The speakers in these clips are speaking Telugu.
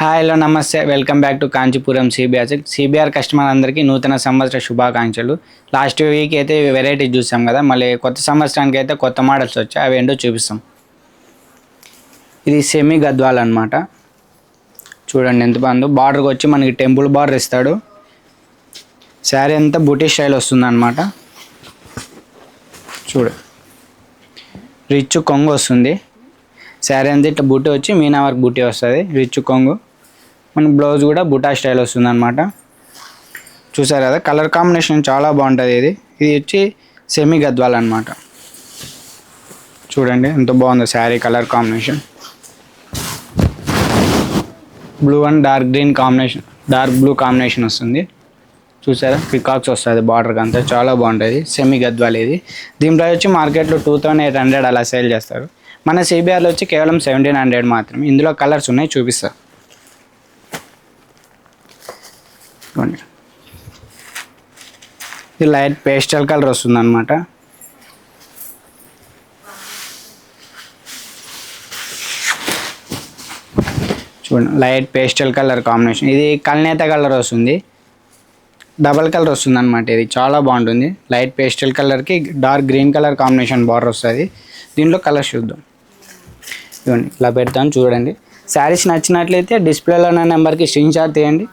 హాయ్ హలో నమస్తే. Welcome back to Kanchipuram CBR CBR customer అందరికీ నూతన సంవత్సర శుభాకాంక్షలు. లాస్ట్ వీక్ అయితే వెరైటీ చూసాం కదా మళ్ళీ కొత్త సంవత్సరానికి అయితే కొత్త మోడల్స్ వచ్చాయి. అవి ఏంటో చూపిస్తాం. ఇది సెమీ గద్వాల్ అనమాట చూడండి ఎంత బాగుందో. బార్డర్కి వచ్చి మనకి టెంపుల్ బార్డర్ ఇస్తాడు. శారీ అంతా బూటీ స్టైల్ వస్తుందన్నమాట. చూడు. రిచ్ కొంగు వస్తుంది. శారీ అంతా ఇట్లా బూటీ వచ్చి మీనా వర్క్ బూటీ వస్తుంది. రిచ్ కొంగు. మన బ్లౌజ్ కూడా బుటా స్టైల్ వస్తుంది అనమాట చూసారు కదా కలర్ కాంబినేషన్ చాలా బాగుంటుంది ఇది. ఇది వచ్చి సెమీ గద్వాల్ అనమాట చూడండి ఎంత బాగుందో sari colour combination. Blue and dark green combination dark blue combination వస్తుంది. చూసారా పికాక్స్ వస్తుంది బార్డర్కి అంతా చాలా బాగుంటుంది సెమీ గద్వాల్ ఇది. దీని ప్రైస్ వచ్చి మార్కెట్లో టూ థౌసండ్ ఎయిట్ హండ్రెడ్ అలా సేల్ చేస్తారు. మన సిబిఆర్లో వచ్చి కేవలం సెవెంటీన్ హండ్రెడ్ మాత్రమే. ఇందులో కలర్స్ ఉన్నాయి చూపిస్తారు ఇదిగోండి. ఇది లైట్ పేస్టల్ కలర్ వస్తుంది అనమాట చూడండి లైట్ పేస్టల్ కలర్ కాంబినేషన్. ఇది కల్నేత కలర్ వస్తుంది. డబల్ కలర్ వస్తుంది అనమాట ఇది. చాలా బాగుంటుంది. లైట్ పేస్టల్ కలర్కి dark green colour combination border వస్తుంది. దీంట్లో కలర్స్ చూద్దాం. ఇవ్వండి ఇలా పెడతాను చూడండి. శారీస్ నచ్చినట్లయితే డిస్ప్లేలో ఉన్న నెంబర్కి స్క్రీన్ షాట్ తీయండి.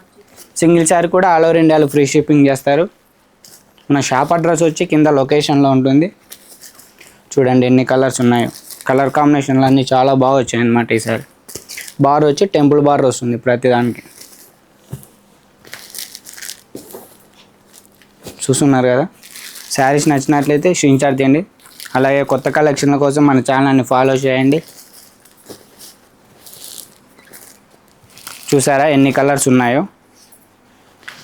సింగిల్ శారీ కూడా ఆల్ ఓవర్ ఇండియాలో ఫ్రీ షిప్పింగ్ చేస్తారు. మన షాప్ అడ్రస్ వచ్చి కింద లొకేషన్లో ఉంటుంది. చూడండి ఎన్ని కలర్స్ ఉన్నాయో. కలర్ కాంబినేషన్లు అన్నీ చాలా బాగా వచ్చాయి అన్నమాట ఈసారి బార్ వచ్చి టెంపుల్ బార్ వస్తుంది ప్రతిదానికి. చూస్తున్నారు కదా? శారీస్ నచ్చినట్లయితే స్క్రీన్ షాట్ తీయండి. అలాగే కొత్త కలెక్షన్ల కోసం మన ఛానల్ని ఫాలో చేయండి. చూసారా ఎన్ని కలర్స్ ఉన్నాయో?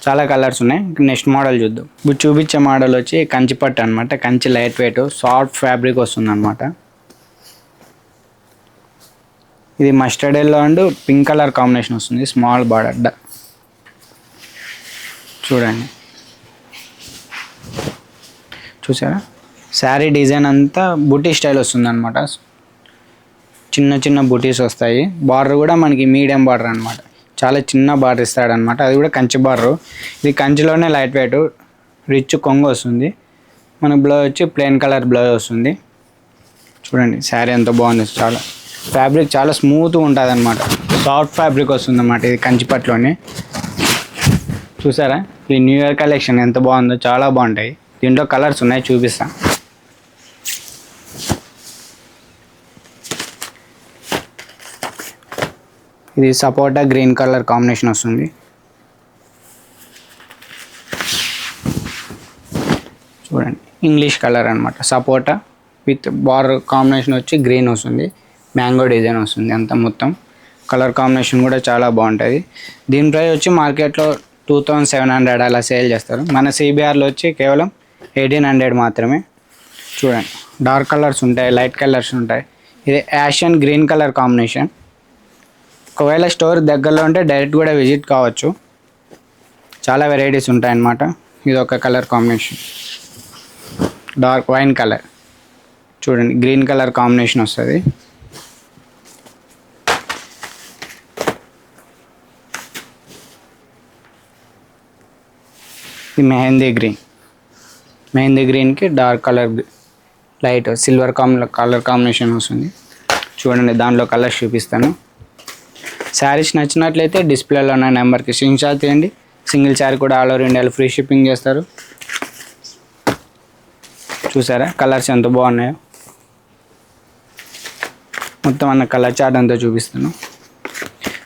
చాలా కలర్స్ ఉన్నాయి. నెక్స్ట్ మోడల్ చూద్దాం. ఇప్పుడు చూపించే మోడల్ వచ్చి కంచి పట్టు అనమాట Kanchi light weight soft fabric వస్తుంది అనమాట ఇది mustard yellow and pink colour combination వస్తుంది. స్మాల్ బార్డర్ చూడండి. చూసారా? శారీ డిజైన్ అంతా బుటీ స్టైల్ వస్తుంది అనమాట చిన్న చిన్న బుటీస్ వస్తాయి. బార్డర్ కూడా మనకి మీడియం బార్డర్ అనమాట చాలా చిన్న బార్డర్ ఇస్తాడనమాట అది కూడా కంచి బార్డర్ ఇది కంచిలోనే లైట్ వెయిట్ రిచ్ కొంగు వస్తుంది. మన బ్లౌజ్ వచ్చి ప్లెయిన్ కలర్ బ్లౌజ్ వస్తుంది. చూడండి శారీ ఎంత బాగుంది. చాలా ఫ్యాబ్రిక్ చాలా స్మూత్గా ఉంటుంది అనమాట సాఫ్ట్ ఫ్యాబ్రిక్ వస్తుంది అన్నమాట ఇది కంచిపట్లోనే చూసారా? ఈ న్యూ ఇయర్ కలెక్షన్ ఎంత బాగుందో చాలా బాగుంటాయి. దీంట్లో కలర్స్ ఉన్నాయి చూపిస్తాను ఇది సపోటా గ్రీన్ కలర్ కాంబినేషన్ వస్తుంది. చూడండి ఇంగ్లీష్ కలర్ అనమాట సపోటా విత్ బార్ కాంబినేషన్ వచ్చి గ్రీన్ వస్తుంది. మ్యాంగో డిజైన్ వస్తుంది అంతా మొత్తం. కలర్ కాంబినేషన్ కూడా చాలా బాగుంటుంది. దీని ప్రైస్ వచ్చి మార్కెట్లో టూ థౌజండ్ సెవెన్ హండ్రెడ్ అలా సేల్ చేస్తారు. మన సిబిఆర్లో వచ్చి కేవలం ఎయిటీన్ హండ్రెడ్ మాత్రమే. చూడండి డార్క్ కలర్స్ ఉంటాయి లైట్ కలర్స్ ఉంటాయి. ఇది ash and green colour combination. ఒకవేళ స్టోర్ దగ్గరలో ఉంటే డైరెక్ట్ కూడా విజిట్ కావచ్చు. చాలా వెరైటీస్ ఉంటాయన్నమాట. ఇది ఒక colour combination. Dark wine colour. చూడండి గ్రీన్ కలర్ కాంబినేషన్ వస్తుంది. ఇది మెహందీ గ్రీన్. మెహందీ గ్రీన్కి dark colour light silver comb colour combination వస్తుంది. చూడండి దాంట్లో కలర్స్ చూపిస్తాను. శారీస్ నచ్చినట్లయితే డిస్ప్లేలో ఉన్న నెంబర్కి స్క్రీన్ షాట్ తీయండి. సింగిల్ శారీ కూడా ఆల్ ఓవర్ ఇండియాలో ఫ్రీ షిప్పింగ్ చేస్తారు. చూసారా? కలర్స్ ఎంత బాగున్నాయో. మొత్తం అన్న కలర్ చార్ట్ అంతా చూపిస్తాను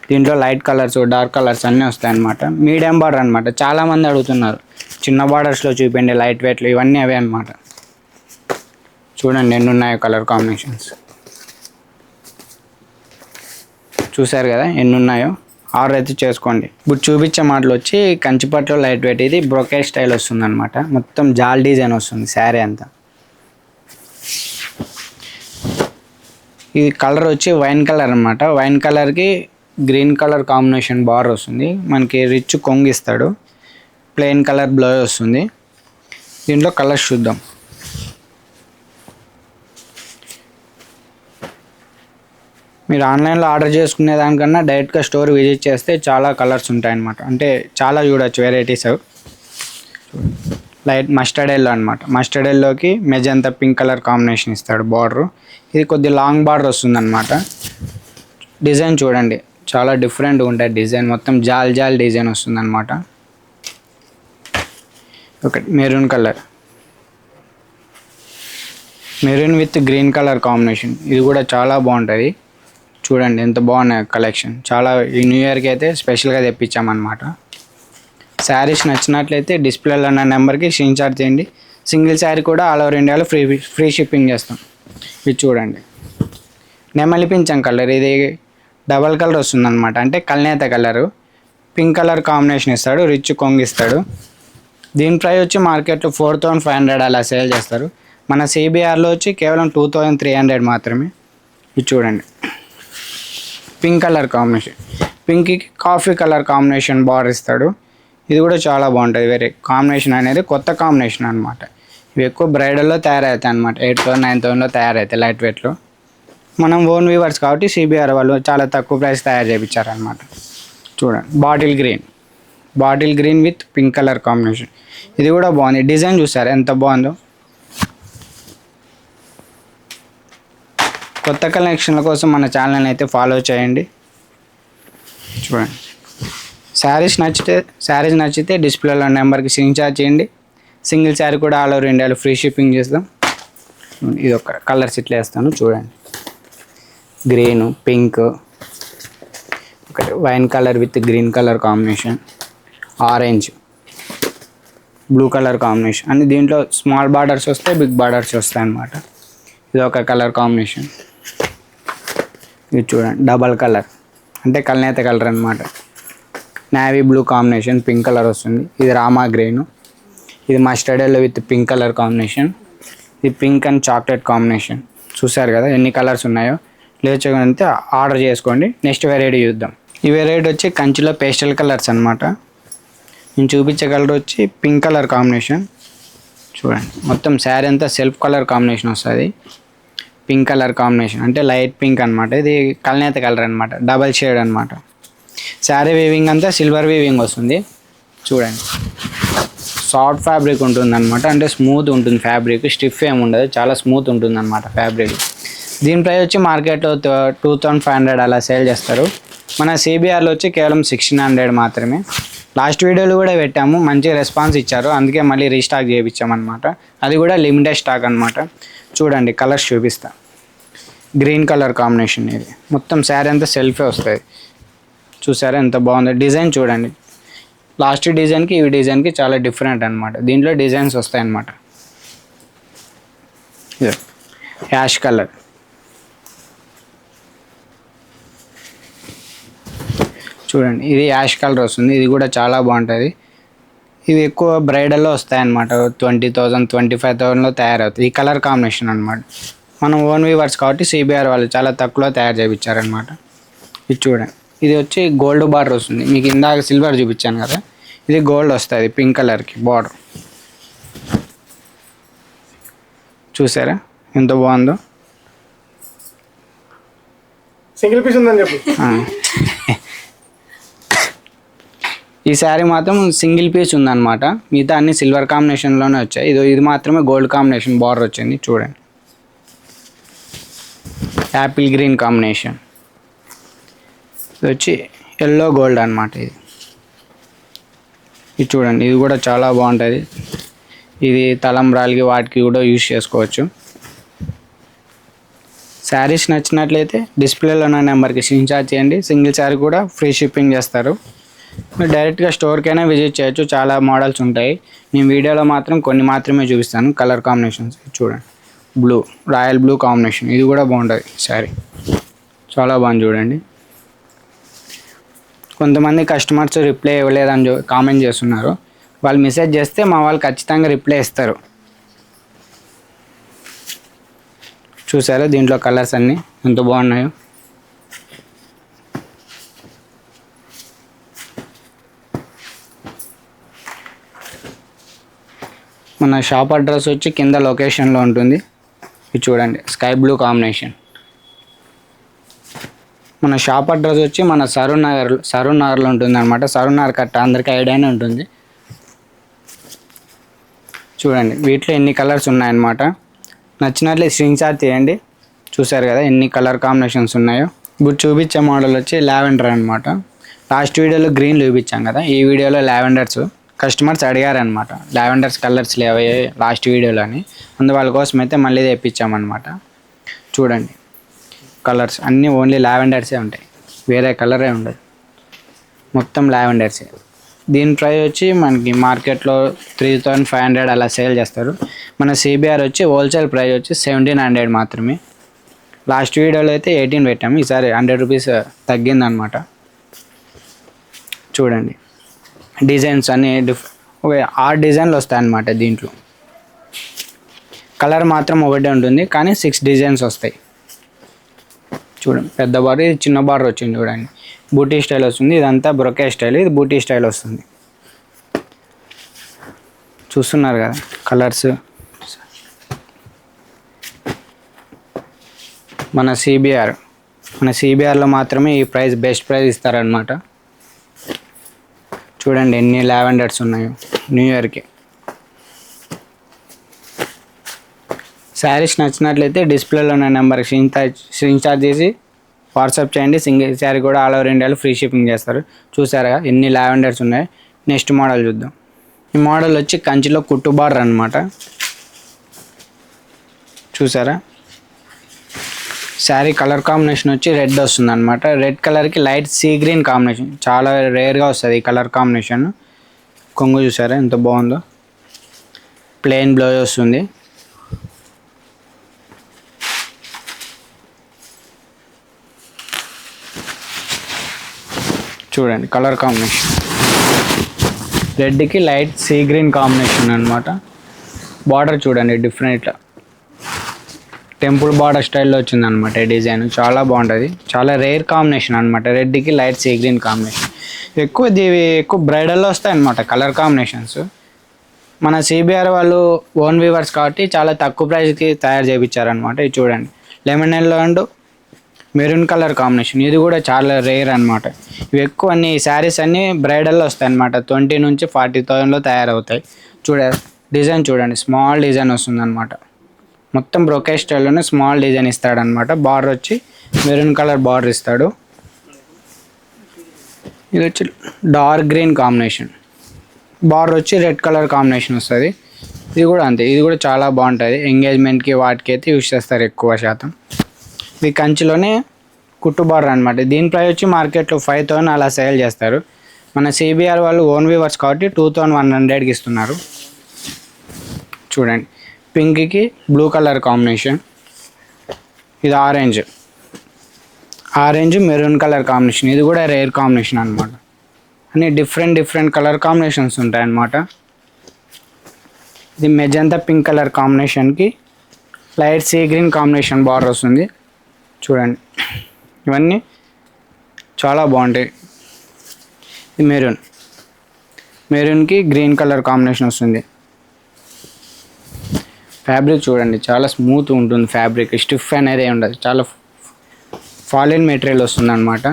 దీంట్లో లైట్ కలర్స్ డార్క్ కలర్స్ అన్నీ వస్తాయన్నమాట. మీడియం బార్డర్ అనమాట చాలామంది అడుగుతున్నారు. చిన్న బార్డర్స్లో చూపించండి లైట్ వెయిట్లు ఇవన్నీ అవే అనమాట చూడండి ఎన్ని ఉన్నాయో కలర్ కాంబినేషన్స్. చూసారు కదా ఎన్ని ఉన్నాయో ఆర్డర్ అయితే చేసుకోండి. ఇప్పుడు చూపించే మాటలు వచ్చి కంచిపట్లో లైట్ వెయిట్ ఇది బ్రొకేట్ స్టైల్ వస్తుంది అనమాట మొత్తం జాల్ డిజైన్ వస్తుంది శారీ అంతా. ఇది కలర్ వచ్చి వైన్ కలర్ అనమాట వైన్ కలర్కి గ్రీన్ కలర్ కాంబినేషన్ బార్ వస్తుంది. మనకి రిచ్ కొంగిస్తాడు ప్లెయిన్ కలర్ బ్లౌజ్ వస్తుంది. దీంట్లో కలర్స్ చూద్దాం. మీరు ఆన్లైన్లో ఆర్డర్ చేసుకునే దానికన్నా డైరెక్ట్గా స్టోర్ విజిట్ చేస్తే చాలా కలర్స్ ఉంటాయన్నమాట. అంటే చాలా చూడొచ్చు వెరైటీస్ లైట్ మస్టర్డ్ ఎల్లో అనమాట మస్టర్డ్ ఎల్లోకి మెజంతా పింక్ కలర్ కాంబినేషన్ ఇస్తాడు బార్డర్. ఇది కొద్ది లాంగ్ బార్డర్ వస్తుందన్నమాట. డిజైన్ చూడండి చాలా డిఫరెంట్గా ఉంటాయి డిజైన్. మొత్తం జాల్ జాల్ డిజైన్ వస్తుందన్నమాట. ఒకటి maroon colour. Maroon with green colour combination. ఇది కూడా చాలా బాగుంటుంది. చూడండి ఎంత బాగున్నాయి కలెక్షన్ చాలా ఈ న్యూ ఇయర్కి అయితే స్పెషల్గా తెప్పించామన్నమాట. శారీస్ నచ్చినట్లయితే డిస్ప్లేలో ఉన్న నెంబర్కి స్క్రీన్ షాట్ చేయండి. సింగిల్ శారీ కూడా ఆల్ ఓవర్ ఇండియాలో ఫ్రీ ఫ్రీ షిప్పింగ్ చేస్తాం. ఇది చూడండి. నెమలి పింఛం కలర్ ఇది డబల్ కలర్ వస్తుంది అనమాట అంటే కల్నేత కలరు పింక్ కలర్ కాంబినేషన్ ఇస్తాడు రిచ్ కొంగు ఇస్తాడు. దీని ప్రైస్ వచ్చి మార్కెట్లో ఫోర్ థౌసండ్ ఫైవ్ హండ్రెడ్ అలా సేల్ చేస్తారు. మన సిబిఆర్లో వచ్చి కేవలం టూ థౌజండ్ త్రీ హండ్రెడ్ మాత్రమే. ఇది చూడండి. Pink colour combination. పింక్కి కాఫీ కలర్ కాంబినేషన్ బార్డర్ ఇస్తాడు. ఇది కూడా చాలా బాగుంటుంది. వేరే కాంబినేషన్ అనేది కొత్త కాంబినేషన్ అనమాట ఇవి ఎక్కువ బ్రైడల్లో తయారవుతాయి అనమాట ఎయిట్ థౌసండ్ నైన్ థౌసండ్లో తయారవుతాయి లైట్ వెయిట్లో మనం ఓన్ వీవర్స్ కాబట్టి సిబిఆర్ వాళ్ళు చాలా తక్కువ ప్రైస్ తయారు చేయించారనమాట చూడండి. Bottle green bottle green with pink colour combination ఇది కూడా బాగుంది. డిజైన్ చూసారు? ఎంత బాగుందో? కొత్త కలెక్షన్ల కోసం మన ఛానల్ని అయితే ఫాలో చేయండి. చూడండి. శారీస్ నచ్చితే శారీస్ నచ్చితే డిస్ప్లేలో నెంబర్కి స్క్రీన్ చార్జ్ చేయండి. సింగిల్ శారీ కూడా ఆల్ ఓవర్ ఇండియాలో ఫ్రీ షిప్పింగ్ చేస్తాం. ఇది ఒక కలర్స్ ఇట్లా వేస్తాను చూడండి. గ్రీన్ పింక్ ఒకటి wine colour with green colour combination. Orange blue colour combination. అన్ని దీంట్లో స్మాల్ బార్డర్స్ వస్తాయి బిగ్ బార్డర్స్ వస్తాయి అన్నమాట. ఇది ఒక కలర్ కాంబినేషన్. ఇది చూడండి డబల్ కలర్ అంటే కల్నేత కలర్ అనమాట navy blue combination pink colour వస్తుంది. ఇది రామా గ్రీన్ ఇది mustard yellow with pink colour combination ఇది పింక్ అండ్ చాక్లెట్ కాంబినేషన్ చూసారు కదా ఎన్ని కలర్స్ ఉన్నాయో? లేచగలిగితే ఆర్డర్ చేసుకోండి. నెక్స్ట్ వెరైటీ చూద్దాం. ఈ వెరైటీ వచ్చి కంచిలో పేస్టల్ కలర్స్ అనమాట నేను చూపించే కలర్ వచ్చి పింక్ కలర్ కాంబినేషన్ చూడండి మొత్తం శారీ అంతా సెల్ఫ్ కలర్ కాంబినేషన్ వస్తుంది. Pink colour combination. అంటే లైట్ పింక్ అనమాట ఇది కల్నేత కలర్ అనమాట డబల్ షేడ్ అనమాట శారీ వీవింగ్ అంతా సిల్వర్ వీవింగ్ వస్తుంది. చూడండి. సాఫ్ట్ ఫ్యాబ్రిక్ ఉంటుంది అనమాట అంటే స్మూత్ ఉంటుంది ఫ్యాబ్రిక్ స్టిఫ్ ఏమి ఉండదు. చాలా స్మూత్ ఉంటుంది అనమాట ఫ్యాబ్రిక్ దీని ప్రైస్ వచ్చి మార్కెట్లో టూ థౌజండ్ ఫైవ్ హండ్రెడ్ అలా సేల్ చేస్తారు. మన సిబిఆర్లో వచ్చి కేవలం సిక్స్టీన్ హండ్రెడ్ మాత్రమే. లాస్ట్ వీడియోలు కూడా పెట్టాము. మంచి రెస్పాన్స్ ఇచ్చారు. అందుకే మళ్ళీ రీస్టాక్ చేయించామన్నమాట. అది కూడా లిమిటెడ్ స్టాక్ అనమాట చూడండి కలర్స్ చూపిస్తా. గ్రీన్ కలర్ కాంబినేషన్ ఇది. మొత్తం శారీ అంతా సెల్ఫే వస్తుంది. చూసారా ఎంత బాగుంది? డిజైన్ చూడండి. లాస్ట్ డిజైన్కి ఈ డిజైన్కి చాలా డిఫరెంట్ అనమాట దీంట్లో డిజైన్స్ వస్తాయన్నమాట. యాష్ కలర్ చూడండి ఇది యాష్ కలర్ వస్తుంది. ఇది కూడా చాలా బాగుంటుంది. ఇవి ఎక్కువ బ్రైడల్లో వస్తాయన్నమాట. ట్వంటీ థౌజండ్ ట్వంటీ ఫైవ్ థౌజండ్లో తయారవుతాయి. ఈ కలర్ కాంబినేషన్ అనమాట మనం ఓన్ వీవర్స్ కాబట్టి సిబిఆర్ వాళ్ళు చాలా తక్కువలో తయారు చేయించారనమాట ఇది చూడండి. ఇది వచ్చి గోల్డ్ బార్డర్ వస్తుంది. మీకు ఇందాక సిల్వర్ చూపించాను కదా. ఇది గోల్డ్ వస్తుంది పింక్ కలర్కి బార్డర్ చూసారా? ఎంత బాగుందో? సింగిల్ పీస్ ఉందని చెప్పు. ఈ శారీ మాత్రం సింగిల్ పీస్ ఉందన్నమాట. మిగతా అన్ని సిల్వర్ కాంబినేషన్లోనే వచ్చాయి. ఇది ఇది మాత్రమే గోల్డ్ కాంబినేషన్ బార్డర్ వచ్చింది. చూడండి. Apple green combination. ఇది వచ్చి ఎల్లో గోల్డ్ అనమాట ఇది. ఇది చూడండి. ఇది కూడా చాలా బాగుంటుంది. ఇది తలంబ్రాలకి వాటికి కూడా యూజ్ చేసుకోవచ్చు. శారీస్ నచ్చినట్లయితే డిస్ప్లేలో ఉన్న నెంబర్కి స్క్రీన్ చార్జ్ చేయండి. సింగిల్ శారీ కూడా ఫ్రీ షిప్పింగ్ చేస్తారు. మీరు డైరెక్ట్గా స్టోర్కైనా విజిట్ చేయొచ్చు. చాలా మోడల్స్ ఉంటాయి. నేను వీడియోలో మాత్రం కొన్ని మాత్రమే చూపిస్తాను. కలర్ కాంబినేషన్స్ చూడండి. Blue royal blue combination. ఇది కూడా బాగుంటుంది సారీ చాలా బాగుంది చూడండి. కొంతమంది కస్టమర్స్ రిప్లై ఇవ్వలేదని కామెంట్ చేస్తున్నారు. వాళ్ళు మెసేజ్ చేస్తే మా వాళ్ళు ఖచ్చితంగా రిప్లై ఇస్తారు. చూసారా దీంట్లో కలర్స్ అన్నీ ఎంత బాగున్నాయో? మన షాప్ అడ్రస్ వచ్చి కింద లొకేషన్లో ఉంటుంది. ఇది చూడండి స్కై బ్లూ కాంబినేషన్ మన షాప్ అడ్రస్ వచ్చి మన సరూన్ నగర్ సరూన్ నగర్లో ఉంటుంది అనమాట సరూన్ నగర్ కట్ట అందరికీ ఐడియానే ఉంటుంది. చూడండి వీటిలో ఎన్ని కలర్స్ ఉన్నాయన్నమాట. నచ్చినట్లు స్క్రీన్ షాట్ తీయండి. చూసారు కదా ఎన్ని కలర్ కాంబినేషన్స్ ఉన్నాయో. ఇప్పుడు చూపించే మోడల్ వచ్చి లావెండర్ అనమాట లాస్ట్ వీడియోలో గ్రీన్ చూపించాం కదా ఈ వీడియోలో లావెండర్స్ కస్టమర్స్ అడిగారనమాట లావెండర్స్ కలర్స్ లేవే లాస్ట్ వీడియోలో అని. అందువల్ల కోసం అయితే మళ్ళీ తెప్పించామన్నమాట. చూడండి. కలర్స్ అన్నీ ఓన్లీ లావెండర్సే ఉంటాయి. వేరే కలరే ఉండదు. మొత్తం లావెండర్సే. దీని ప్రైస్ వచ్చి మనకి మార్కెట్లో త్రీ థౌజండ్ ఫైవ్ హండ్రెడ్ అలా సేల్ చేస్తారు. మన సిబిఆర్ వచ్చి హోల్సేల్ ప్రైస్ వచ్చి సెవెంటీన్ హండ్రెడ్ మాత్రమే. లాస్ట్ వీడియోలో అయితే ఎయిటీన్ పెట్టాము. ఈసారి హండ్రెడ్ రూపీస్ తగ్గిందనమాట చూడండి. డిజైన్స్ అన్ని డిఫ్ ఒక ఆరు డిజైన్లు వస్తాయన్నమాట దీంట్లో. కలర్ మాత్రం ఒకటే ఉంటుంది కానీ సిక్స్ డిజైన్స్ వస్తాయి. చూడండి పెద్ద బార్ ఇది చిన్న బార్ వచ్చింది చూడండి. బూటీ స్టైల్ వస్తుంది ఇదంతా బ్రొకే స్టైల్ ఇది బూటీ స్టైల్ వస్తుంది. చూస్తున్నారు కదా కలర్స్. మన సిబిఆర్ మన సిబిఆర్లో మాత్రమే ఈ ప్రైస్ బెస్ట్ ప్రైస్ ఇస్తారనమాట చూడండి ఎన్ని లావెండర్స్ ఉన్నాయో. న్యూ ఇయర్కి శారీస్ నచ్చినట్లయితే డిస్ప్లేలో ఉన్న నెంబర్కి స్క్రీన్ స్క్రీన్ షాట్ చేసి వాట్సాప్ చేయండి. సింగిల్ శారీ కూడా ఆల్ ఓవర్ ఇండియాలో ఫ్రీ షిప్పింగ్ చేస్తారు. చూసారా ఎన్ని లావెండర్స్ ఉన్నాయి. నెక్స్ట్ మోడల్ చూద్దాం. ఈ మోడల్ వచ్చి కంచిలో కుట్టుబార్ అనమాట చూసారా? శారీ కలర్ కాంబినేషన్ వచ్చి రెడ్ వస్తుంది అనమాట రెడ్ కలర్కి లైట్ సీ గ్రీన్ కాంబినేషన్. చాలా రేర్గా వస్తుంది ఈ కలర్ కాంబినేషన్. కొంగు చూసారా ఎంత బాగుందో? ప్లెయిన్ బ్లౌజ్ వస్తుంది. చూడండి కలర్ కాంబినేషన్. రెడ్కి లైట్ సీ గ్రీన్ కాంబినేషన్ అనమాట బార్డర్ చూడండి డిఫరెంట్ ఇట్లా టెంపుల్ బార్డర్ స్టైల్లో వచ్చింది అనమాట ఈ డిజైన్. చాలా బాగుంటుంది. చాలా రేర్ కాంబినేషన్ అనమాట రెడ్కి లైట్ సీ గ్రీన్ కాంబినేషన్. ఎక్కువ దీవి ఎక్కువ బ్రైడల్లో వస్తాయన్నమాట కలర్ కాంబినేషన్స్. మన సిబిఆర్ వాళ్ళు ఓన్ వీవర్స్ కాబట్టి చాలా తక్కువ ప్రైస్కి తయారు చేయించారనమాట ఇది చూడండి. Lemon yellow and maroon colour combination. ఇది కూడా చాలా రేర్ అనమాట ఇవి ఎక్కువ అన్ని శారీస్ అన్నీ బ్రైడల్లో వస్తాయి అనమాట ట్వంటీ నుంచి ఫార్టీ థౌజండ్లో తయారవుతాయి. చూడ డిజైన్ చూడండి. స్మాల్ డిజైన్ వస్తుంది అనమాట మొత్తం బ్రొకే స్టైల్లోనే స్మాల్ డిజైన్ ఇస్తాడనమాట బార్డర్ వచ్చి మెరూన్ కలర్ బార్డర్ ఇస్తాడు. ఇది వచ్చి డార్క్ గ్రీన్ కాంబినేషన్. బార్డర్ వచ్చి రెడ్ కలర్ కాంబినేషన్ వస్తుంది. ఇది కూడా అంతే. ఇది కూడా చాలా బాగుంటుంది. ఎంగేజ్మెంట్కి వాటికి అయితే యూస్ చేస్తారు ఎక్కువ శాతం. ఇది కంచిలోనే కుట్టు బార్డర్ అనమాట దీని ప్రైస్ వచ్చి మార్కెట్లో ఫైవ్ థౌసండ్ అలా సేల్ చేస్తారు. మన సిబిఆర్ వాళ్ళు ఓన్ వీవర్స్ కాబట్టి టూ థౌసండ్ వన్ హండ్రెడ్కి ఇస్తున్నారు. చూడండి. పింక్కి బ్లూ కలర్ కాంబినేషన్. ఇది orange. Orange maroon colour combination. ఇది కూడా రేర్ కాంబినేషన్ అనమాట అన్ని డిఫరెంట్ డిఫరెంట్ కలర్ కాంబినేషన్స్ ఉంటాయన్నమాట. ఇది మెజంతా పింక్ కలర్ కాంబినేషన్కి light sea green combination border వస్తుంది. చూడండి. ఇవన్నీ చాలా బాగుంటాయి. ఇది మెరూన్. మెరూన్కి గ్రీన్ కలర్ కాంబినేషన్ వస్తుంది. ఫ్యాబ్రిక్ చూడండి చాలా స్మూత్ ఉంటుంది ఫ్యాబ్రిక్ స్టిఫ్ అనేది ఉండదు చాలా ఫాలిన్ మెటీరియల్ వస్తుంది అనమాట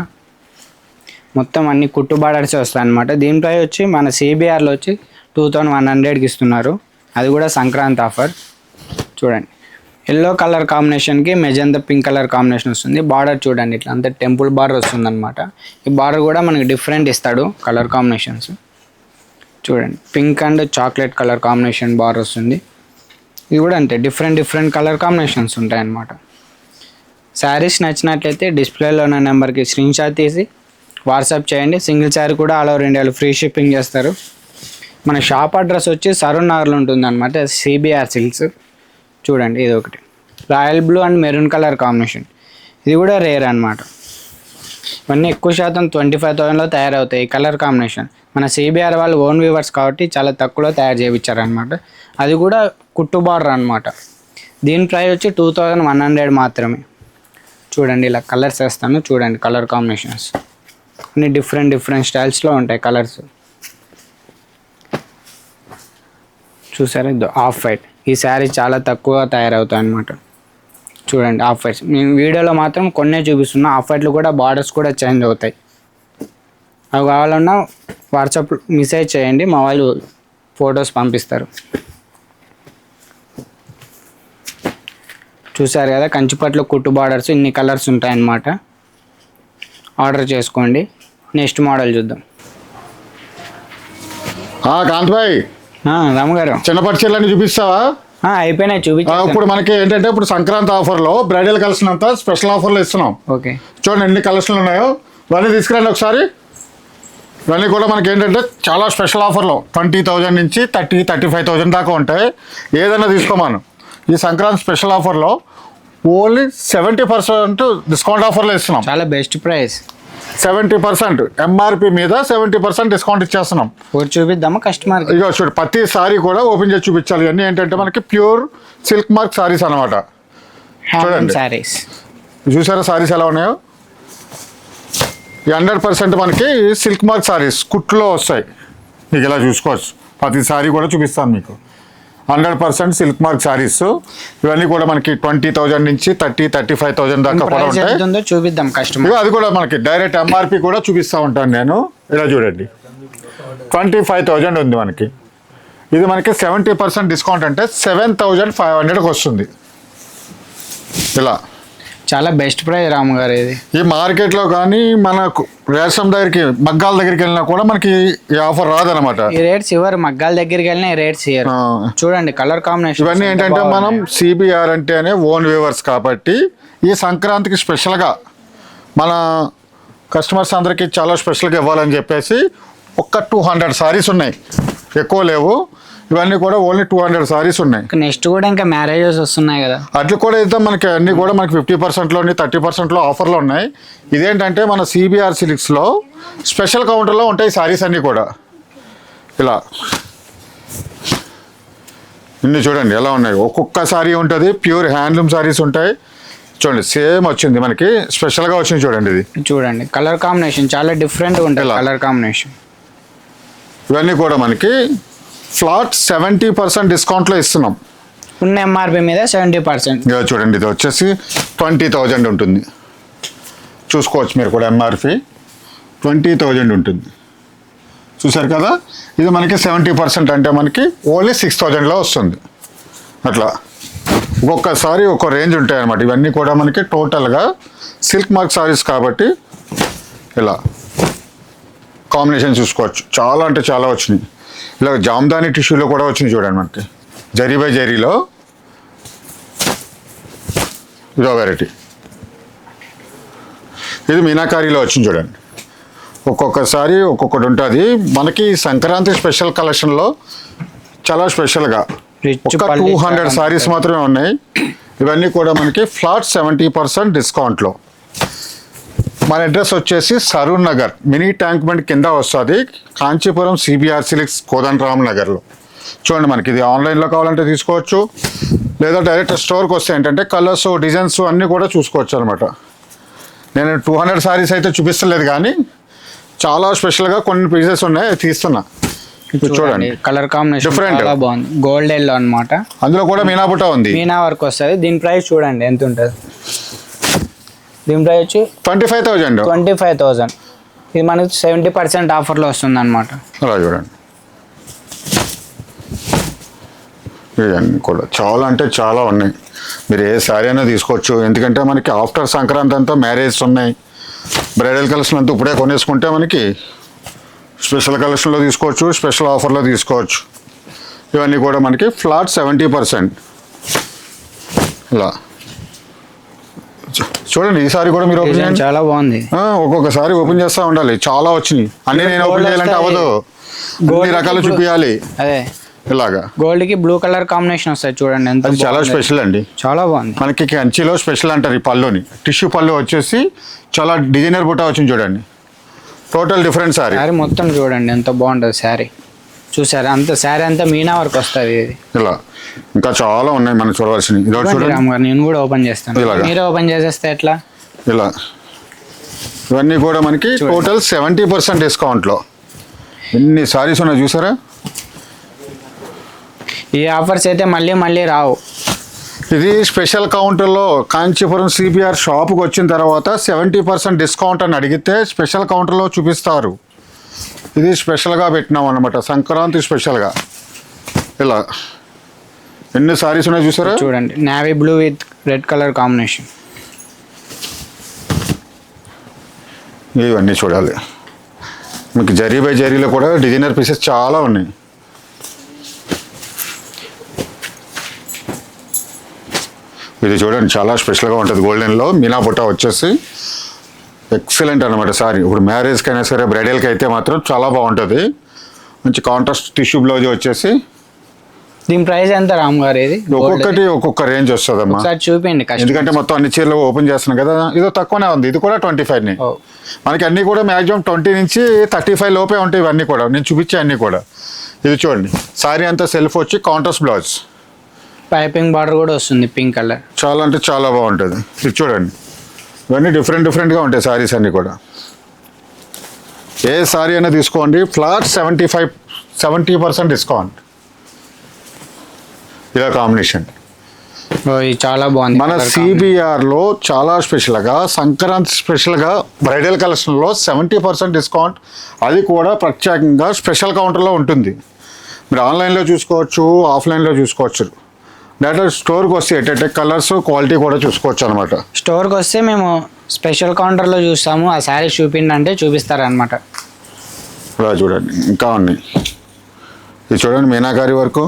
మొత్తం అన్ని కుట్టు బార్డర్స్ వస్తాయి అనమాట దీని ప్రైస్ వచ్చి మన సిబిఆర్లో వచ్చి టూ థౌజండ్ వన్ హండ్రెడ్కి ఇస్తున్నారు. అది కూడా సంక్రాంతి ఆఫర్. చూడండి ఎల్లో కలర్ కాంబినేషన్కి మెజంతా పింక్ కలర్ కాంబినేషన్ వస్తుంది. బార్డర్ చూడండి ఇట్లా అంతా టెంపుల్ బార్డర్ వస్తుంది అనమాట ఈ బార్డర్ కూడా మనకి డిఫరెంట్ ఇస్తాడు కలర్ కాంబినేషన్స్ చూడండి pink and chocolate colour combination border వస్తుంది. ఇది కూడా అంతే. డిఫరెంట్ డిఫరెంట్ కలర్ కాంబినేషన్స్ ఉంటాయి అన్నమాట శారీస్ నచ్చినట్లయితే డిస్ప్లేలో ఉన్న నెంబర్కి స్క్రీన్ షాట్ తీసి వాట్సాప్ చేయండి. సింగిల్ శారీ కూడా ఆల్ ఓవర్ ఇండియాలో ఫ్రీ షిప్పింగ్ చేస్తారు. మన షాప్ అడ్రస్ వచ్చి సరూన్ నగర్లో ఉంటుంది అనమాట సిబిఆర్ సిల్క్స్ చూడండి ఇది ఒకటి. Royal blue and maroon colour combination ఇది కూడా రేర్ అనమాట ఇవన్నీ ఎక్కువ శాతం ట్వంటీ ఫైవ్ థౌసండ్లో తయారవుతాయి. ఈ కలర్ కాంబినేషన్ మన సిబిఆర్ వాళ్ళు ఓన్ వ్యూవర్స్ కాబట్టి చాలా తక్కువలో తయారు చేయించారనమాట అది కూడా కుట్టు బార్డర్ అనమాట దీని ప్రైస్ వచ్చి టూ థౌజండ్ వన్ హండ్రెడ్ మాత్రమే. చూడండి ఇలా కలర్స్ వేస్తాను. చూడండి కలర్ కాంబినేషన్స్. అన్ని డిఫరెంట్ డిఫరెంట్ స్టైల్స్లో ఉంటాయి కలర్స్. చూసారా? ఇది ఆఫ్ వైట్. ఈ శారీ చాలా తక్కువగా తయారవుతాయి అనమాట చూడండి ఆఫ్ వైట్స్ నేను వీడియోలో మాత్రం కొన్నే చూపిస్తున్నా. ఆఫ్ వైట్లు కూడా బార్డర్స్ కూడా చేంజ్ అవుతాయి. అవి కావాలన్నా వాట్సాప్ మెసేజ్ చేయండి. మా వాళ్ళు ఫొటోస్ పంపిస్తారు. చూసారు కదా కంచిపట్లో కుట్టు బార్డర్స్ ఇన్ని కలర్స్ ఉంటాయన్నమాట. ఆర్డర్ చేసుకోండి. నెక్స్ట్ మోడల్ చూద్దాం. ఆ, కాంత్ ఆ, రామగారు. చిన్నపటి చీరలన్నీ చూపిస్తావా? అయిపోయినాయి చూపించు ఇప్పుడు మనకి ఏంటంటే ఇప్పుడు సంక్రాంతి ఆఫర్లో బ్రైడల్ కలెక్షన్ అంతా స్పెషల్ ఆఫర్లో ఇస్తున్నాం. ఓకే. చూడండి ఎన్ని కలెక్షన్లు ఉన్నాయో. ఇవన్నీ తీసుకురండి ఒకసారి. ఇవన్నీ కూడా మనకి ఏంటంటే చాలా స్పెషల్ ఆఫర్లో ట్వంటీ థౌజండ్ నుంచి థర్టీ థర్టీ ఫైవ్ థౌజండ్ దాకా ఉంటాయి. ఏదైనా తీసుకోమాను. ఈ సంక్రాంతి స్పెషల్ ఆఫర్లో ఓన్లీ సెవెంటీ పర్సెంట్ డిస్కౌంట్ ఆఫర్లో ఇస్తున్నాం. చాలా best price. Seventy percent MRP మీద సెవెంటీ పర్సెంట్ డిస్కౌంట్ ఇచ్చేస్తున్నాం. ఒకటి చూపిద్దామా కస్టమర్కి? ఇక చూడు ప్రతి సారీ కూడా ఓపెన్ చేసి చూపించాలి. ఇవన్నీ ఏంటంటే మనకి ప్యూర్ సిల్క్ మార్క్ సారీస్ అనమాట చూడండి. చూసారా సారీస్ ఎలా ఉన్నాయో? ఈ హండ్రెడ్ పర్సెంట్ మనకి సిల్క్ మార్క్ సారీస్ కుట్లో వస్తాయి. మీకు ఇలా చూసుకోవచ్చు. ప్రతి సారీ కూడా చూపిస్తాను మీకు. Hundred percent silk mark saris ఇవన్నీ కూడా మనకి ట్వంటీ థౌజండ్ నుంచి థర్టీ థర్టీ ఫైవ్ థౌజండ్ దాకా కూడా ఉంటాయి. చూపిద్దాం కస్టమర్ అది కూడా మనకి డైరెక్ట్ ఎంఆర్పి కూడా చూపిస్తూ ఉంటాను నేను. ఇలా చూడండి. ట్వంటీ ఫైవ్ థౌజండ్ ఉంది మనకి. ఇది మనకి సెవెంటీ పర్సెంట్ డిస్కౌంట్ అంటే సెవెన్ థౌజండ్ ఫైవ్ హండ్రెడ్కి వస్తుంది. ఇలా. చాలా బెస్ట్ ప్రైస్ రాము గారు ఇది. ఈ మార్కెట్లో కానీ మనకు రేషన్ దగ్గరికి మగ్గాల దగ్గరికి వెళ్ళినా కూడా మనకి ఈ ఆఫర్ రాదనమాట ఈ రేట్స్ ఇవ్వరు మగ్గాల దగ్గరికి వెళ్ళినా ఈ రేట్స్ ఇవ్వరు చూడండి కలర్ కాంబినేషన్ ఇవన్నీ ఏంటంటే మనం సిబిఆర్ అంటే అనే ఓన్ వేవర్స్ కాబట్టి ఈ సంక్రాంతికి స్పెషల్గా మన కస్టమర్స్ అందరికీ చాలా స్పెషల్గా ఇవ్వాలని చెప్పేసి ఒక్క టూ హండ్రెడ్ సారీస్ ఉన్నాయి. ఎక్కువ లేవు. ఇవన్నీ కూడా ఓన్లీ టూ హండ్రెడ్ సారీస్ ఉన్నాయి. నెక్స్ట్ కూడా ఇంకా మ్యారేజెస్ వస్తున్నాయి కదా. అట్లు కూడా అయితే మనకి అన్నీ కూడా మనకి ఫిఫ్టీ పర్సెంట్లోని థర్టీ పర్సెంట్లో ఆఫర్లు ఉన్నాయి. ఇదేంటంటే మన సిబిఆర్ సిలిక్స్లో స్పెషల్ కౌంటర్లో ఉంటాయి సారీస్ అన్నీ కూడా. ఇలా. ఇన్ని చూడండి ఎలా ఉన్నాయి. ఒక్కొక్క సారీ ఉంటుంది ప్యూర్ హ్యాండ్లూమ్ సారీస్ ఉంటాయి. చూడండి సేమ్ వచ్చింది మనకి. స్పెషల్గా వచ్చింది చూడండి ఇది. చూడండి కలర్ కాంబినేషన్ చాలా డిఫరెంట్ ఉంటుంది ఎలా? కలర్ కాంబినేషన్ ఇవన్నీ కూడా మనకి ఫ్లాట్ సెవెంటీ పర్సెంట్ డిస్కౌంట్లో ఇస్తున్నాం. ఉన్న ఎంఆర్పి మీద సెవెంటీ పర్సెంట్. ఇక చూడండి ఇది వచ్చేసి ట్వంటీ థౌజండ్ ఉంటుంది. చూసుకోవచ్చు మీరు కూడా ఎంఆర్పి ట్వంటీ థౌజండ్ ఉంటుంది. చూసారు కదా? ఇది మనకి సెవెంటీ పర్సెంట్ అంటే మనకి ఓన్లీ సిక్స్ థౌజండ్లో వస్తుంది. అట్లా. ఒక్కొక్కసారి ఒక్కో రేంజ్ ఉంటాయి అన్నమాట ఇవన్నీ కూడా మనకి టోటల్గా సిల్క్ మార్క్ సారీస్ కాబట్టి ఇలా కాంబినేషన్ చూసుకోవచ్చు. చాలా అంటే చాలా వచ్చినాయి. ఇలా జామ్దాని టిష్యూలో కూడా వచ్చినాయి చూడండి మనకి. జరీ బై జరీలో ఇదో వెరైటీ. ఇది మీనాకారిలో వచ్చింది చూడండి. ఒక్కొక్కసారి ఒక్కొక్కటి ఉంటుంది. మనకి సంక్రాంతి స్పెషల్ కలెక్షన్లో చాలా స్పెషల్గా ఒక టూ హండ్రెడ్ సారీస్ మాత్రమే ఉన్నాయి. ఇవన్నీ కూడా మనకి ఫ్లాట్ సెవెంటీ పర్సెంట్ డిస్కౌంట్లో. మన అడ్రస్ వచ్చేసి Saroor Nagar mini tank bund కింద వస్తుంది కాంచీపురం సిబిఆర్ సిలిక్స్ కోదండరామ్ నగర్లో. చూడండి మనకి ఇది ఆన్లైన్లో కావాలంటే తీసుకోవచ్చు లేదా డైరెక్ట్ స్టోర్కి వస్తే ఏంటంటే కలర్స్ డిజైన్స్ అన్నీ కూడా చూసుకోవచ్చు అనమాట నేను టూ హండ్రెడ్ సారీస్ అయితే చూపిస్తలేదు కానీ చాలా స్పెషల్గా కొన్ని పీసెస్ ఉన్నాయి తీస్తున్నా. చూడండి కలర్ కాంబినేషన్. చాలా బాగుంది. గోల్డ్ ఎల్లో అన్నమాట. అందులో కూడా మీనాపుట ఉంది. మీనా వర్క్ వస్తుంది. దీని ప్రైస్ చూడండి ఎంత ఉంటుంది? దీని ప్రైస్ వచ్చి twenty five thousand. Twenty five thousand. ఇది మనకి సెవెంటీ పర్సెంట్ ఆఫర్లో వస్తుంది అనమాట అలా చూడండి. ఇవన్నీ కూడా చాలా అంటే చాలా ఉన్నాయి. మీరు ఏ శారీ అయినా తీసుకోవచ్చు. ఎందుకంటే మనకి ఆఫ్టర్ సంక్రాంతి అంతా మ్యారేజ్ ఉన్నాయి. బ్రైడల్ కలెక్షన్ అంతా ఇప్పుడే కొనేసుకుంటే మనకి స్పెషల్ కలెక్షన్లో తీసుకోవచ్చు స్పెషల్ ఆఫర్లో తీసుకోవచ్చు. ఇవన్నీ కూడా మనకి ఫ్లాట్ సెవెంటీ పర్సెంట్ ఇలా. చూడండి ఈసారి కూడా మీరు ఓపెన్ చేయండి చాలా బాగుంది. ఒక్కొక్కసారి ఓపెన్ చేస్తూ ఉండాలి. చాలా వచ్చినాయి. అన్ని నేను ఓపెన్ చేయాలంటే వస్తాయి. అవ్వదు. అన్ని రకాలు చూపించాలి అదే. ఇలాగా. గోల్డ్కి బ్లూ కలర్ కాంబినేషన్ వస్తుంది చూడండి ఎంత చాలా. స్పెషల్ అండి. చాలా బాగుంది. మనకి కంచిలో స్పెషల్ అంటారు ఈ పళ్ళుని. టిష్యూ పళ్ళు వచ్చేసి చాలా డిజైనర్ బుట్ట వచ్చింది చూడండి. టోటల్ డిఫరెంట్ సారీ మొత్తం చూడండి ఎంత బాగుంటుంది శారీ చూసారా అంత శారీ అంతా మీనా వరకు వస్తుంది ఇది. ఇలా. ఇంకా చాలా ఉన్నాయి మనం చూడవలసినవి. ఒకటి చూడండి చూడండి. రామ్ గారు నేను కూడా ఓపెన్ చేస్తాను. ఇలాగా. మీరే ఓపెన్ చేసేస్తే ఎట్లా? ఇలా. ఇవన్నీ కూడా మనకి టోటల్ సెవెంటీ పర్సెంట్ డిస్కౌంట్లో. ఎన్ని సారీస్ ఉన్నాయి చూసారా? ఈ ఆఫర్స్ అయితే మళ్ళీ మళ్ళీ రావు. ఇది స్పెషల్ కౌంటర్లో కాంచీపురం సిబిఆర్ షాప్కి వచ్చిన తర్వాత సెవెంటీ పర్సెంట్ డిస్కౌంట్ అని అడిగితే స్పెషల్ కౌంటర్లో చూపిస్తారు. ఇది స్పెషల్గా పెట్టినాం అనమాట సంక్రాంతి స్పెషల్గా. ఇలా. ఎన్ని సారీస్ ఉన్నాయి చూసారా? చూడండి. Navy blue with red colour combination ఇవన్నీ చూడాలి. మీకు జరీ బై జరీలో కూడా డిజైనర్ పీసెస్ చాలా ఉన్నాయి. ఇది చూడండి చాలా స్పెషల్గా ఉంటుంది. గోల్డెన్లో మీనా బుట్ట వచ్చేసి ఎక్సలెంట్ అనమాట సారీ ఇప్పుడు మ్యారేజ్కి అయినా సరే బ్రైడల్కి అయితే మాత్రం చాలా బాగుంటుంది. మంచి కాంట్రాస్ట్ టిష్యూ బ్లౌజ్ వచ్చేసి. దీని ప్రైస్ ఎంత రామ్ గారు ఇది? ఒక్కొక్కటి ఒక్కొక్క రేంజ్ వస్తుందమ్మా. చూపించండి ఎందుకంటే మొత్తం అన్ని చీరలు ఓపెన్ చేస్తున్నాం కదా ఇదో తక్కువనే ఉంది. ఇది కూడా ట్వంటీ ఫైవ్ని ఓ. మనకి అన్నీ కూడా మ్యాక్సిమం ట్వంటీ నుంచి థర్టీ ఫైవ్ లోపే ఉంటాయి ఇవన్నీ కూడా. నేను చూపించే అన్నీ కూడా. ఇది చూడండి. సారీ అంతా సెల్ఫ్ వచ్చి కాంట్రాస్ట్ బ్లౌజ్ పైపింగ్ బార్డర్ కూడా వస్తుంది పింక్ కలర్ చాలా అంటే చాలా బాగుంటుంది. ఇది చూడండి. ఇవన్నీ డిఫరెంట్ డిఫరెంట్గా ఉంటాయి సారీస్ అన్నీ కూడా. ఏ సారీ అయినా తీసుకోండి. Flat seventy five seventy percent discount ఇలా కాంబినేషన్ చాలా బాగుంది. మన సిబిఆర్లో చాలా స్పెషల్గా సంక్రాంతి స్పెషల్గా బ్రైడల్ కలెక్షన్లో సెవెంటీ పర్సెంట్ డిస్కౌంట్ అది కూడా ప్రత్యేకంగా స్పెషల్ కౌంటర్లో ఉంటుంది. మీరు ఆన్లైన్లో చూసుకోవచ్చు ఆఫ్లైన్లో చూసుకోవచ్చు. డైరెక్ట్ స్టోర్కి వస్తే ఎట్టే కలర్స్ క్వాలిటీ కూడా చూసుకోవచ్చు అనమాట స్టోర్కి వస్తే మేము స్పెషల్ కౌంటర్లో చూస్తాము. ఆ శారీ చూపిండి అంటే చూపిస్తారనమాట ఇలా చూడండి ఇంకా ఉన్నాయి. ఇది చూడండి మీనాకారి వరకు.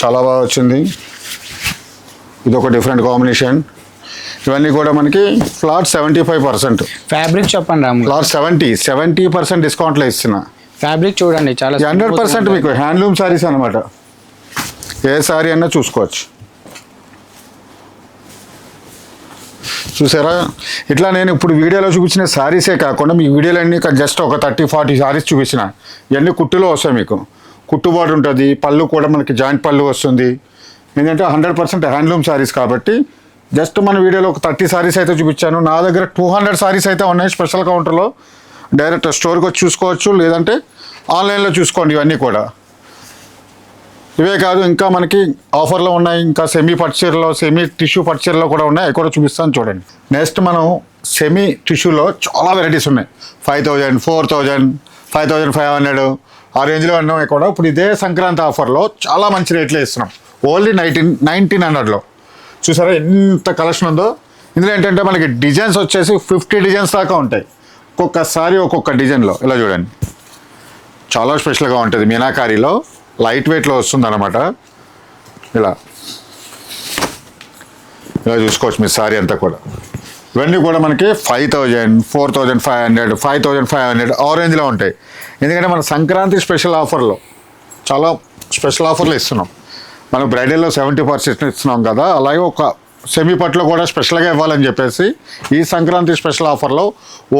చాలా బాగా వచ్చింది. ఇది ఒక డిఫరెంట్ కాంబినేషన్ ఇవన్నీ కూడా మనకి flat seventy five percent fabric చెప్పండి Ram. Flat seventy seventy percent డిస్కౌంట్లో ఇస్తున్నా. ఫ్యాబ్రిక్ చూడండి చాలా హండ్రెడ్ పర్సెంట్. మీకు హ్యాండ్లూమ్ సారీస్ అనమాట ఏ సారీ అన్నా చూసుకోవచ్చు. చూసారా? ఇట్లా నేను ఇప్పుడు వీడియోలో చూపించిన శారీసే కాకుండా మీ వీడియోలో అన్ని జస్ట్ ఒక థర్టీ ఫార్టీ సారీస్ చూపించిన. ఇవన్నీ కుట్టులో వస్తాయి మీకు. కుట్టుబాటు ఉంటుంది పళ్ళు కూడా మనకి జాయింట్ పళ్ళు వస్తుంది. ఏంటంటే హండ్రెడ్ పర్సెంట్ హ్యాండ్లూమ్ సారీస్ కాబట్టి జస్ట్ మన వీడియోలో ఒక థర్టీ శారీస్ అయితే చూపించాను. నా దగ్గర టూ హండ్రెడ్ సారీస్ అయితే ఉన్నాయి స్పెషల్ కౌంటర్లో. డైరెక్ట్ స్టోర్కి వచ్చి చూసుకోవచ్చు లేదంటే ఆన్లైన్లో చూసుకోండి ఇవన్నీ కూడా. ఇవే కాదు ఇంకా మనకి ఆఫర్లో ఉన్నాయి ఇంకా సెమీ పట్చీరలో సెమీ టిష్యూ పట్చీరలో కూడా ఉన్నాయి. అవి కూడా చూపిస్తాను చూడండి. నెక్స్ట్ మనం సెమీ టిష్యూలో చాలా వెరైటీస్ ఉన్నాయి. Five thousand four thousand five thousand five hundred ఆ రేంజ్లో ఉన్నాయి కూడా. ఇప్పుడు ఇదే సంక్రాంతి ఆఫర్లో చాలా మంచి రేట్లో ఇస్తున్నాం. ఓన్లీ నైన్టీన్ నైన్టీన్ హండ్రెడ్లో చూసారా ఎంత కలెక్షన్ ఉందో? ఇందులో ఏంటంటే మనకి డిజైన్స్ వచ్చేసి ఫిఫ్టీ డిజైన్స్ దాకా ఉంటాయి. ఒక్కొక్కసారి ఒక్కొక్క డిజైన్లో ఇలా చూడండి. చాలా స్పెషల్గా ఉంటుంది మీనాకారిలో. లైట్ వెయిట్లో వస్తుంది అనమాట ఇలా. ఇలా చూసుకోవచ్చు మీ సారీ అంతా కూడా. ఇవన్నీ కూడా మనకి five thousand four thousand five hundred five thousand five hundred ఆరెంజ్లో ఉంటాయి. ఎందుకంటే మన సంక్రాంతి స్పెషల్ ఆఫర్లో చాలా స్పెషల్ ఆఫర్లు ఇస్తున్నాం. మనం బ్రైడల్లో సెవెంటీ పర్సెంట్ ఇస్తున్నాం కదా అలాగే ఒక సెమీ పట్లో కూడా స్పెషల్గా ఇవ్వాలని చెప్పేసి ఈ సంక్రాంతి స్పెషల్ ఆఫర్లో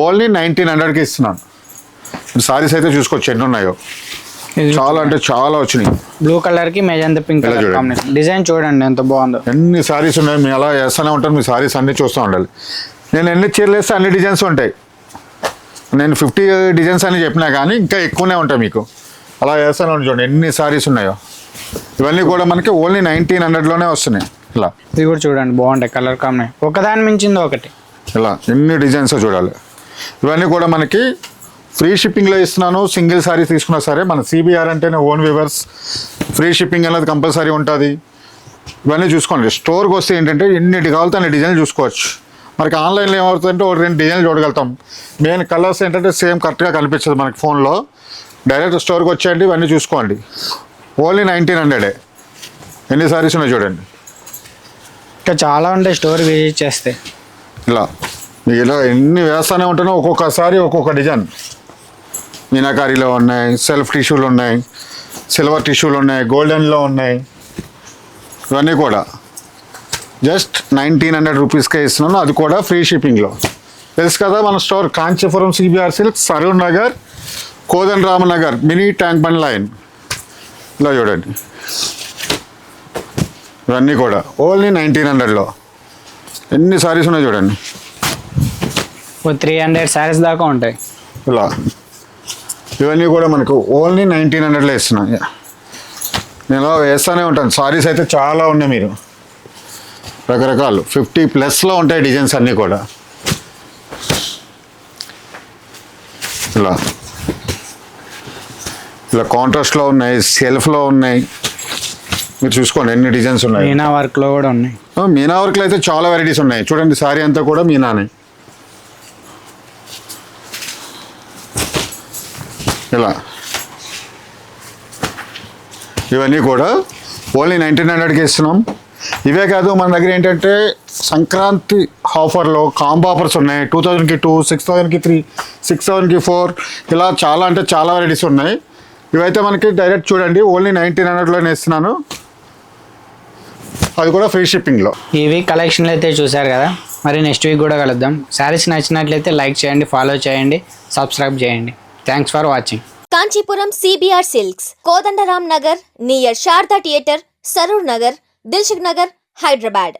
ఓన్లీ నైన్టీన్ హండ్రెడ్కి ఇస్తున్నాను. సారీస్ అయితే చూసుకోవచ్చు ఎన్ని ఉన్నాయో. చాలా అంటే చాలా వచ్చినాయి. బ్లూ కలర్కి magenta pink colour. Combination design చూడండి? ఎంత బాగుందో. ఎన్ని సారీస్ ఉన్నాయి మేము అలా వేస్తూనే ఉంటాను మీ సారీస్ అన్నీ చూస్తూ ఉండాలి. నేను ఎన్ని చీరలు వేస్తే అన్ని డిజైన్స్ ఉంటాయి. నేను ఫిఫ్టీ డిజైన్స్ అని చెప్పినా కానీ ఇంకా ఎక్కువనే ఉంటాయి మీకు. అలా వేస్తాను చూడండి ఎన్ని సారీస్ ఉన్నాయో. ఇవన్నీ కూడా మనకి ఓన్లీ నైన్టీన్ హండ్రెడ్లోనే వస్తున్నాయి. ఇలా. ఇది కూడా చూడండి బాగుంటాయి కలర్ కాంబినేషన్ ఒకదాని మించింది ఒకటి. ఇలా ఎన్ని డిజైన్స్ చూడాలి. ఇవన్నీ కూడా మనకి ఫ్రీ షిప్పింగ్లో ఇస్తున్నాను. సింగిల్ సారీ తీసుకున్నా సరే మన సిబిఆర్ అంటేనే ఓన్ వివర్స్. ఫ్రీ షిప్పింగ్ అనేది కంపల్సరీ ఉంటుంది. ఇవన్నీ చూసుకోండి. స్టోర్కి వస్తే ఏంటంటే ఎన్నిటి కావాలితే అన్ని డిజైన్లు చూసుకోవచ్చు. మనకి ఆన్లైన్లో ఏమవుతుందంటే ఒక రెండు డిజైన్లు చూడగలుగుతాం. మెయిన్ కలర్స్ ఏంటంటే సేమ్ కరెక్ట్గా కనిపించదు మనకి ఫోన్లో. డైరెక్ట్ స్టోర్కి వచ్చేయండి ఇవన్నీ చూసుకోండి. ఓన్లీ నైన్టీన్ హండ్రెడే. ఎన్ని సారీస్ ఉన్నాయి చూడండి. ఇంకా చాలా ఉంటాయి స్టోర్ చేస్తే. ఇలా. ఇలా ఎన్ని వేస్తూనే ఉంటానో ఒక్కొక్కసారి ఒక్కొక్క డిజైన్. మీనాకారిలో ఉన్నాయి సెల్ఫ్ టిష్యూలు ఉన్నాయి సిల్వర్ టిష్యూలు ఉన్నాయి గోల్డెన్లో ఉన్నాయి. ఇవన్నీ కూడా. జస్ట్ నైన్టీన్ హండ్రెడ్ రూపీస్కే ఇస్తున్నాను అది కూడా ఫ్రీ షిప్పింగ్లో తెలుసు కదా మన store Kanchipuram CBR silk Saroor Nagar Kodan Ramanagar mini tank bund line ఇలా చూడండి. ఇవన్నీ కూడా ఓన్లీ నైన్టీన్ హండ్రెడ్లో ఎన్ని సారీస్ ఉన్నాయి చూడండి. త్రీ హండ్రెడ్ శారీస్ దాకా ఉంటాయి. ఇలా. ఇవన్నీ కూడా మనకు ఓన్లీ నైన్టీన్ హండ్రెడ్లో ఇస్తున్నాను నేను వేస్తూనే ఉంటాను. సారీస్ అయితే చాలా ఉన్నాయి మీరు. రకరకాలు. ఫిఫ్టీ ప్లస్లో ఉంటాయి డిజైన్స్ అన్నీ కూడా. ఇలా. ఇలా కాంట్రాస్ట్లో ఉన్నాయి సెల్ఫ్లో ఉన్నాయి. మీరు చూసుకోండి ఎన్ని డిజైన్స్ ఉన్నాయి. మీనా వర్క్లో కూడా ఉన్నాయి. మీనా వర్క్లో అయితే చాలా వెరైటీస్ ఉన్నాయి. చూడండి సారీ అంతా కూడా మీనానే. ఇలా. ఇవన్నీ కూడా ఓన్లీ నైన్టీన్ హండ్రెడ్కి ఇస్తున్నాం ఇవే కాదు మన దగ్గర ఏంటంటే సంక్రాంతి ఆఫర్లో కాంబో ఆఫర్స్ ఉన్నాయి. టూ థౌజండ్కి టూ సిక్స్ థౌజండ్కి త్రీ సిక్స్ థౌజండ్కి ఫోర్ ఇలా చాలా అంటే చాలా వెరైటీస్ ఉన్నాయి. ఇవైతే మనకి డైరెక్ట్ చూడండి ఓన్లీ నైన్టీన్ హండ్రెడ్లోనే ఇస్తున్నాను అది కూడా ఫ్రీ షిప్పింగ్లో. ఈ వీక్ కలెక్షన్లు అయితే చూసారు కదా? మరి నెక్స్ట్ వీక్ కూడా కలుద్దాం. శారీస్ నచ్చినట్లయితే లైక్ చేయండి ఫాలో చేయండి సబ్స్క్రైబ్ చేయండి. Thanks for watching Kanchipuram CBR silks Kodandaram Nagar near Sharada theatre Saroor Nagar Dilsukh Nagar Hyderabad